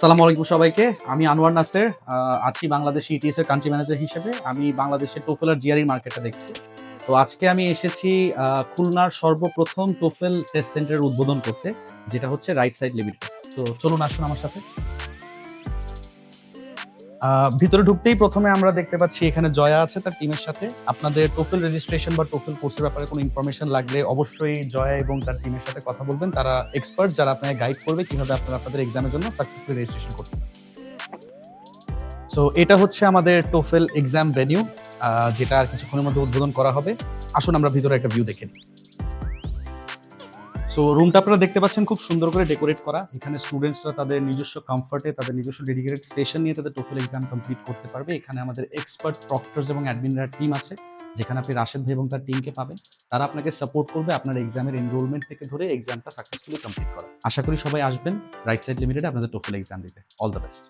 সালাম আলাইকুম সবাইকে। আমি আনোয়ার নাসের আছি বাংলাদেশ ইটিএস এর কান্ট্রি ম্যানেজার হিসেবে। আমি বাংলাদেশের টোফেল আর জিআরই মার্কেটটা দেখছি। তো আজকে আমি এসেছি খুলনার সর্বপ্রথম টোফেল টেস্ট সেন্টারের উদ্বোধন করতে, যেটা হচ্ছে রাইট সাইড লিমিটেড তো চলুন আসুন আমার সাথে। ভিতরে ঢুকতেই প্রথমে আমরা দেখতে পাচ্ছি এখানে জয়া আছে তার টিমের সাথে। আপনাদের টোফেল রেজিস্ট্রেশন বা টোফেল কোর্সের ব্যাপারে কোনো ইনফরমেশন লাগলে অবশ্যই জয়া এবং তার টিমের সাথে কথা বলবেন। তারা এক্সপার্ট যারা আপনাকে গাইড করবে কীভাবে আপনারা আপনাদের এক্সামের জন্য সাকসেসফুল রেজিস্ট্রেশন করতে সো এটা হচ্ছে আমাদের টোফেল এক্সাম ভেনিউ যেটা আর কিছুক্ষণের মধ্যে উদ্বোধন করা হবে। আসুন আমরা ভিতরে একটা ভিউ দেখে সো রুমটা আপনারা দেখতে পাচ্ছেন, খুব সুন্দর করে ডেকোরেট করা। এখানে স্টুডেন্টসরা তাদের নিজস্ব কমফর্টে তাদের নিজস্ব ডেডিকেটেড স্টেশন নিয়ে তাদের টোফেল এক্সাম কমপ্লিট করতে পারবে। এখানে আমাদের এক্সপার্ট প্রক্টর্স এবং অ্যাডমিনরা টিম আছে, যেখানে আপনি রাশেদ ভাই এবং তার টিমকে পাবেন। তারা আপনাকে সাপোর্ট করবে আপনার এক্সামের এনরোলমেন্ট থেকে ধরে এক্সামটা সাকসেসফুলি কমপ্লিট করা। আশা করি সবাই আসবেন রাইট সাইড লিমিটেড আপনাদের টোফেল এক্সাম দিতে। All the best